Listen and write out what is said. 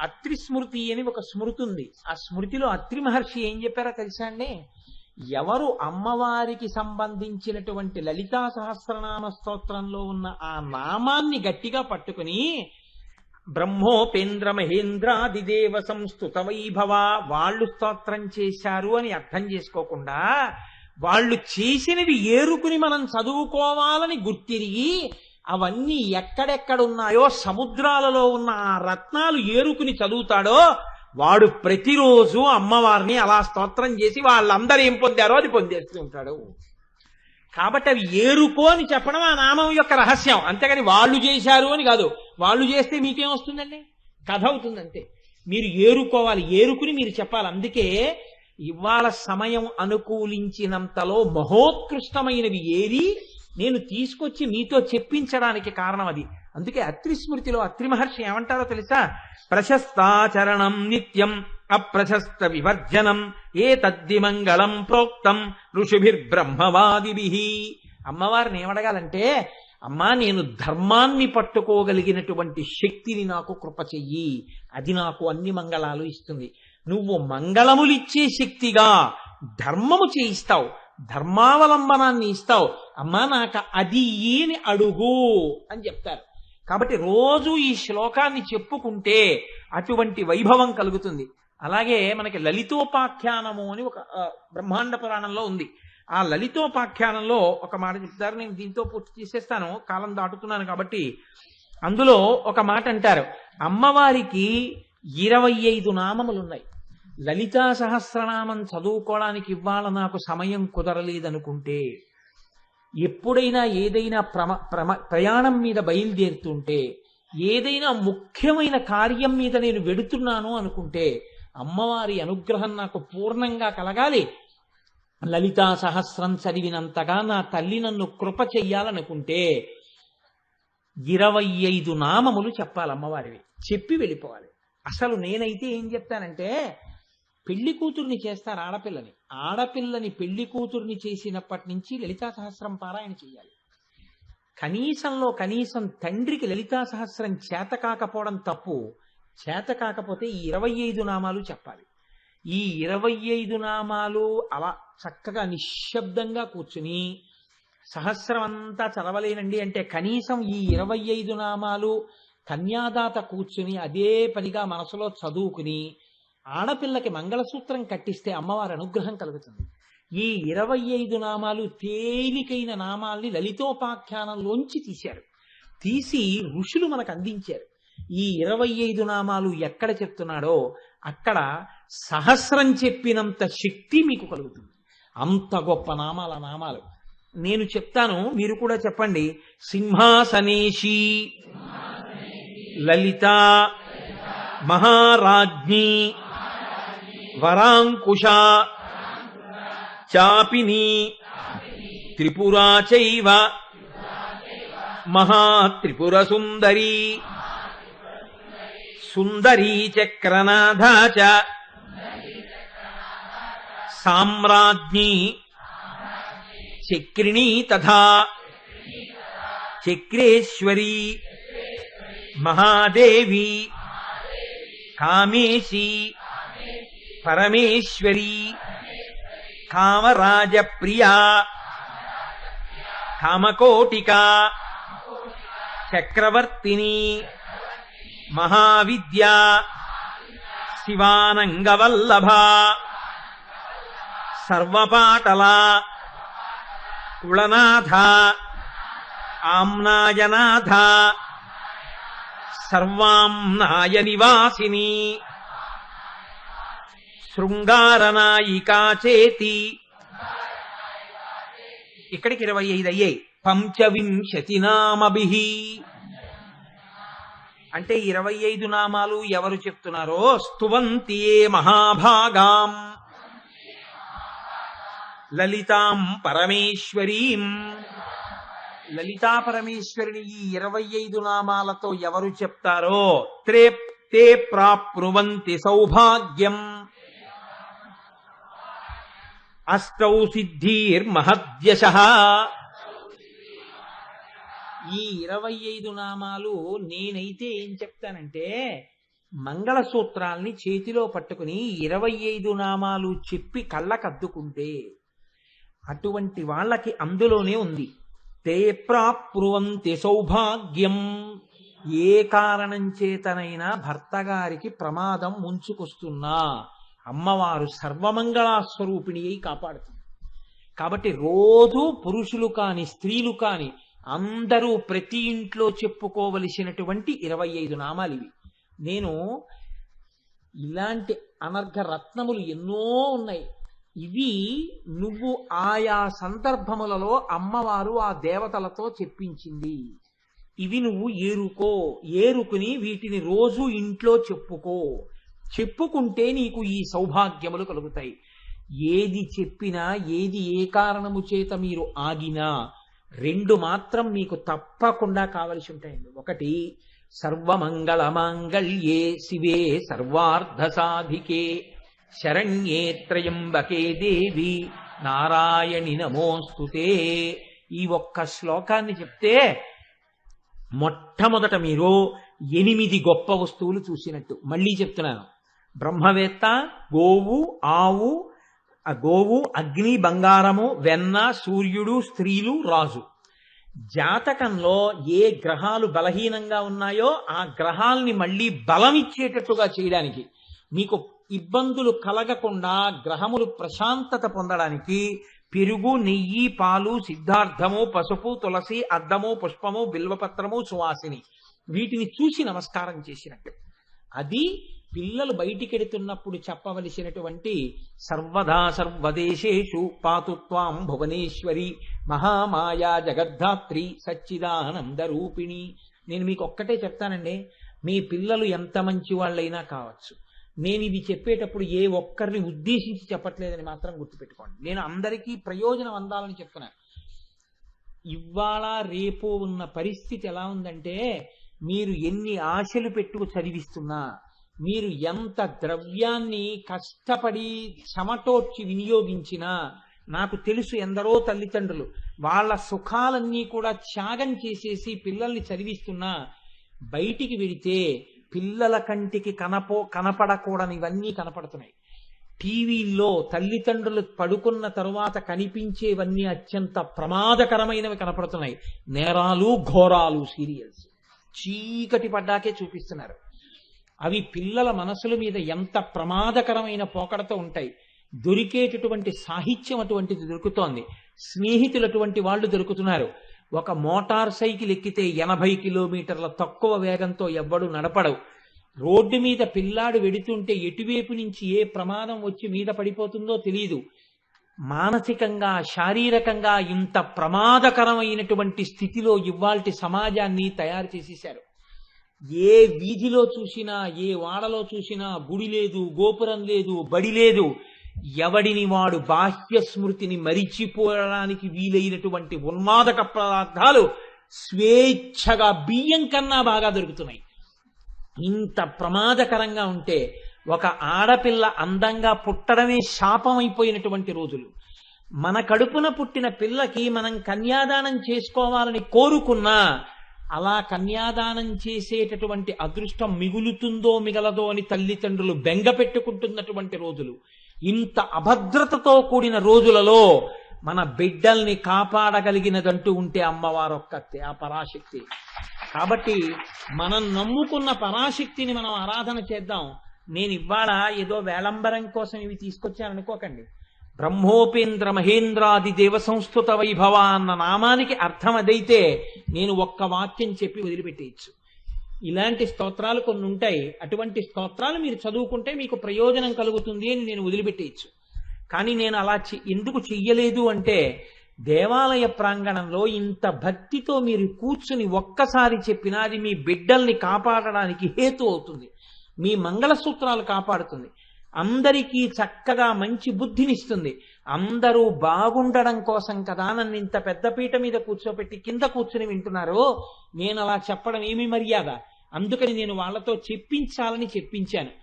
అత్రి స్మృతి అని ఒక స్మృతి ఉంది. ఆ స్మృతిలో అత్రి మహర్షి ఏం చెప్పారో తెలుసా అండి? ఎవరు అమ్మవారికి సంబంధించినటువంటి లలితా సహస్రనామ స్తోత్రంలో ఉన్న ఆ నామాన్ని గట్టిగా పట్టుకుని బ్రహ్మోపేంద్ర మహేంద్రాదిదేవ సంస్థుత వైభవ వాళ్ళు స్తోత్రం చేశారు అని అర్థం చేసుకోకుండా వాళ్ళు చేసినవి ఏరుకుని మనం చదువుకోవాలని గుర్తిరిగి అవన్నీ ఎక్కడెక్కడ ఉన్నాయో సముద్రాలలో ఉన్న ఆ రత్నాలు ఏరుకుని చదువుతాడో వాడు ప్రతిరోజు అమ్మవారిని అలా స్తోత్రం చేసి వాళ్ళందరూ ఏం పొందారో అది పొందేస్తూ ఉంటాడు. కాబట్టి అవి ఏరుకో అని చెప్పడం ఆ నామం యొక్క రహస్యం. అంతేగాని వాళ్ళు చేశారు అని కాదు. వాళ్ళు చేస్తే మీకేం వస్తుందండి? కథ అవుతుంది అంతే మీరు ఏరుకోవాలి ఏరుకుని మీరు చెప్పాలి. అందుకే ఇవాళ సమయం అనుకూలించినంతలో మహోత్కృష్టమైనవి ఏరి నేను తీసుకొచ్చి మీతో చెప్పించడానికి కారణం అది. అందుకే అత్రి స్మృతిలో అత్రి మహర్షి ఏమంటారో తెలుసా? ప్రశస్తాచరణం నిత్యం అప్రశస్త వివర్జనం ఏ తద్దిమంగళం ప్రోక్తం ఋషిభిర్బ్రహ్మవాదిభి. అమ్మవారిని ఏమడగాలంటే అమ్మా నేను ధర్మాన్ని పట్టుకోగలిగినటువంటి శక్తిని నాకు కృప చెయ్యి. అది నాకు అన్ని మంగళాలు ఇస్తుంది. నువ్వు మంగళములిచ్చే శక్తిగా ధర్మము చేయిస్తావు. ధర్మావలంబనాన్ని ఇస్తావు. అమ్మా నాకు అది ఈని అడుగు అని చెప్తారు. కాబట్టి రోజు ఈ శ్లోకాన్ని చెప్పుకుంటే అటువంటి వైభవం కలుగుతుంది. అలాగే మనకి లలితోపాఖ్యానము అని ఒక బ్రహ్మాండ పురాణంలో ఉంది. ఆ లలితోపాఖ్యానంలో ఒక మాట చెప్తారు. నేను దీంతో పూర్తి చేసేస్తాను. కాలం దాటుతున్నాను కాబట్టి అందులో ఒక మాట అంటారు. అమ్మవారికి ఇరవై ఐదు నామములు ఉన్నాయి లలితా సహస్రనామం చదువుకోవడానికి ఇవాళ నాకు సమయం కుదరలేదనుకుంటే ఎప్పుడైనా ఏదైనా ప్రమ ప్రమ ప్రయాణం మీద బయలుదేరుతుంటే ఏదైనా ముఖ్యమైన కార్యం మీద నేను వెడుతున్నాను అనుకుంటే అమ్మవారి అనుగ్రహం నాకు పూర్ణంగా కలగాలి. లలితా సహస్రం చదివినంతగా నా తల్లి నన్ను కృప చెయ్యాలనుకుంటే ఇరవై ఐదు నామములు చెప్పాలి అమ్మవారివి చెప్పి వెళ్ళిపోవాలి. అసలు నేనైతే ఏం చెప్తానంటే పెళ్ళి కూతుర్ని చేస్తారు ఆడపిల్లని. ఆడపిల్లని పెళ్ళి కూతుర్ని చేసినప్పటి నుంచి లలితా సహస్రం పారాయణ చేయాలి. కనీసంలో కనీసం తండ్రికి లలితా సహస్రం చేత కాకపోవడం తప్పు. చేత కాకపోతే ఈ ఇరవై ఐదు నామాలు చెప్పాలి. ఈ ఇరవై ఐదు నామాలు అలా చక్కగా నిశ్శబ్దంగా కూర్చుని సహస్రం అంతా చదవలేనండి అంటే కనీసం ఈ ఇరవై ఐదు నామాలు కన్యాదాత కూర్చుని అదే పనిగా మనసులో చదువుకుని ఆడపిల్లకి మంగళసూత్రం కట్టిస్తే అమ్మవారి అనుగ్రహం కలుగుతుంది. ఈ ఇరవై ఐదు నామాలు తేలికైన నామాల్ని లలితోపాఖ్యానంలోంచి తీశారు. తీసి ఋషులు మనకు అందించారు. ఈ ఇరవై ఐదు నామాలు ఎక్కడ చెప్తున్నాడో అక్కడ సహస్రం చెప్పినంత శక్తి మీకు కలుగుతుంది. అంత గొప్ప నామాల నామాలు. నేను చెప్తాను మీరు కూడా చెప్పండి. సింహాసనేషి లలిత మహారాజ్ఞి వరాంకుశ చాపిని త్రిపురా చైవ మహాత్రిపుర సుందరీ సుందరీ చక్రనాథ చ సామ్రాజ్ఞి చక్రిణీ తథా చక్రేశ్వరీ మహాదేవి కామేశి పరమేశ్వరి. కామరాజప్రియా. కామకోటిక. చక్రవర్తిని. మహావిద్యా. శివానంగవల్లభ. సర్వపాటల. కుళనాథ ఆమ్నాయనాథ. సర్వాంనాయ నివాసిని. శృంగారనాయికా చేతి. ఇక్కడికి ఇరవై ఐదు అయ్యాయి పంచవింశతి నామభి. అంటే ఇరవై ఐదు నామాలు ఎవరు చెప్తున్నారో స్తువంతియే మహాభాగాం. లలితాం పరమేశ్వరీం. లలితా పరమేశ్వరిని ఈ ఇరవై ఐదు నామాలతో ఎవరు చెప్తారో త్రే తే ప్రాప్నువంతి సౌభాగ్యం. అష్టౌ సిద్ధిర్మహద్యశ. ఈ ఇరవై ఐదు నామాలు నేనైతే ఏం చెప్తానంటే మంగళసూత్రాల్ని చేతిలో పట్టుకుని ఇరవై ఐదు నామాలు చెప్పి కళ్ళకద్దుకుంటే అటువంటి వాళ్ళకి అందులోనే ఉంది. తే ప్రాప్నువంతి సౌభాగ్యం. ఏ కారణం చేతనైనా భర్త గారికి ప్రమాదం ముంచుకొస్తున్నా. అమ్మవారు సర్వమంగళా స్వరూపిణి అయి కాపాడుతుంది. కాబట్టి రోజు పురుషులు కాని స్త్రీలు కాని అందరూ ప్రతి ఇంట్లో చెప్పుకోవలసినటువంటి ఇరవై ఐదు నామాలు ఇవి. నేను ఇలాంటి అనర్ఘ రత్నములు ఎన్నో ఉన్నాయి. ఇవి నువ్వు ఆయా సందర్భములలో అమ్మవారు ఆ దేవతలతో చెప్పించింది. ఇవి నువ్వు ఏరుకో ఏరుకుని వీటిని రోజు ఇంట్లో చెప్పుకో. చెప్పుకుంటే నీకు ఈ సౌభాగ్యములు కలుగుతాయి. ఏది చెప్పినా ఏది ఏ కారణము చేత మీరు ఆగినా రెండు మాత్రం మీకు తప్పకుండా కావలసి ఉంటాయండి. ఒకటి సర్వమంగళ మాంగళ్యే శివే సర్వార్థ సాధికే శరణ్యే త్రయంబకే దేవి నారాయణి నమోస్తుతే ఈ ఒక్క శ్లోకాన్ని చెప్తే మొట్టమొదట మీరు ఎనిమిది గొప్ప వస్తువులు చూసినట్టు. మళ్ళీ చెప్తున్నాను. బ్రహ్మవేత్త గోవు ఆవు గోవు అగ్ని బంగారము వెన్న సూర్యుడు స్త్రీలు రాజు. జాతకంలో ఏ గ్రహాలు బలహీనంగా ఉన్నాయో ఆ గ్రహాల్ని మళ్ళీ బలం ఇచ్చేటట్టుగా చేయడానికి మీకు ఇబ్బందులు కలగకుండా గ్రహములు ప్రశాంతత పొందడానికి పెరుగు నెయ్యి పాలు సిద్ధార్థము పసుపు తులసి అద్దము పుష్పము బిల్వపత్రము సువాసిని వీటిని చూసి నమస్కారం చేసినట్టు. అది పిల్లలు బయటికెడుతున్నప్పుడు చెప్పవలసినటువంటి సర్వదా సర్వదేశేషు పాతుత్వాం భువనేశ్వరి మహామాయా జగద్ధాత్రి సచ్చిదానంద రూపిణి. నేను మీకు ఒక్కటే చెప్తానండి మీ పిల్లలు ఎంత మంచి వాళ్ళైనా కావచ్చు. నేను ఇది చెప్పేటప్పుడు ఏ ఒక్కరిని ఉద్దేశించి చెప్పట్లేదని మాత్రం గుర్తుపెట్టుకోండి. నేను అందరికీ ప్రయోజనం అందాలని చెప్తున్నాను ఇవాళ రేపు ఉన్న పరిస్థితి ఎలా ఉందంటే మీరు ఎన్ని ఆశలు పెట్టుకు చదివిస్తున్నా మీరు ఎంత ద్రవ్యాన్ని కష్టపడి చెమటోర్చి వినియోగించినా నాకు తెలుసు ఎందరో తల్లిదండ్రులు వాళ్ళ సుఖాలన్నీ కూడా త్యాగం చేసేసి పిల్లల్ని చదివిస్తున్నా బయటికి వెడితే పిల్లల కంటికి కనపో కనపడకూడని ఇవన్నీ కనపడుతున్నాయి. టీవీల్లో తల్లిదండ్రులు పడుకున్న తరువాత కనిపించేవన్నీ అత్యంత ప్రమాదకరమైనవి కనపడుతున్నాయి. నేరాలు ఘోరాలు సీరియల్స్. చీకటి పడ్డాకే చూపిస్తున్నారు. అవి పిల్లల మనసుల మీద ఎంత ప్రమాదకరమైన పోకడతో ఉంటాయి. దొరికేటటువంటి సాహిత్యం అటువంటిది దొరుకుతోంది. స్నేహితులు అటువంటి వాళ్ళు దొరుకుతున్నారు. ఒక మోటార్ సైకిల్ ఎక్కితే ఎనభై కిలోమీటర్ల తక్కువ వేగంతో ఎవ్వడు నడపడు రోడ్డు మీద పిల్లాడు వెడుతుంటే ఎటువైపు నుంచి ఏ ప్రమాదం వచ్చి మీద పడిపోతుందో తెలియదు మానసికంగా శారీరకంగా ఇంత ప్రమాదకరమైనటువంటి స్థితిలో ఇవాల్టి సమాజాన్ని తయారు చేసేశారు. ఏ వీధిలో చూసినా ఏ వాడలో చూసినా గుడి లేదు గోపురం లేదు బడి లేదు. ఎవడిని వాడు బాహ్య స్మృతిని మరిచిపోవడానికి వీలైనటువంటి ఉన్మాదక పదార్థాలు స్వేచ్ఛగా బియ్యం కన్నా బాగా దొరుకుతున్నాయి. ఇంత ప్రమాదకరంగా ఉంటే ఒక ఆడపిల్ల అందంగా పుట్టడమే శాపమైపోయినటువంటి రోజులు. మన కడుపున పుట్టిన పిల్లకి మనం కన్యాదానం చేసుకోవాలని కోరుకున్నా అలా కన్యాదానం చేసేటటువంటి అదృష్టం మిగులుతుందో మిగలదో అని తల్లిదండ్రులు బెంగ పెట్టుకుంటున్నటువంటి రోజులు. ఇంత అభద్రతతో కూడిన రోజులలో మన బిడ్డల్ని కాపాడగలిగినదంటూ ఉంటే అమ్మవారు ఒక్కతే ఆ పరాశక్తి కాబట్టి మనం నమ్ముకున్న పరాశక్తిని మనం ఆరాధన చేద్దాం. నేను ఇవాళ ఏదో వేళంబరం కోసం ఇవి తీసుకొచ్చాను అనుకోకండి. బ్రహ్మోపేంద్ర మహేంద్రాది దేవ సంస్కృత వైభవ అన్న నామానికి అర్థం అదైతే నేను ఒక్క వాక్యం చెప్పి వదిలిపెట్టేయచ్చు. ఇలాంటి స్తోత్రాలు కొన్ని ఉంటాయి. అటువంటి స్తోత్రాలు మీరు చదువుకుంటే మీకు ప్రయోజనం కలుగుతుంది అని నేను వదిలిపెట్టేయచ్చు. కానీ నేను అలా చె- ఎందుకు చెయ్యలేదు అంటే దేవాలయ ప్రాంగణంలో ఇంత భక్తితో మీరు కూర్చుని ఒక్కసారి చెప్పినా అది మీ బిడ్డల్ని కాపాడడానికి హేతు అవుతుంది. మీ మంగళసూత్రాలు కాపాడుతుంది. అందరికీ చక్కగా మంచి బుద్ధినిస్తుంది. అందరూ బాగుండడం కోసం కదా నన్ను ఇంత పెద్ద పీట మీద కూర్చోబెట్టి కింద కూర్చుని వింటున్నారు? నేను అలా చెప్పడం ఏమి మర్యాద. అందుకని నేను వాళ్ళతో చెప్పించాలని చెప్పించాను.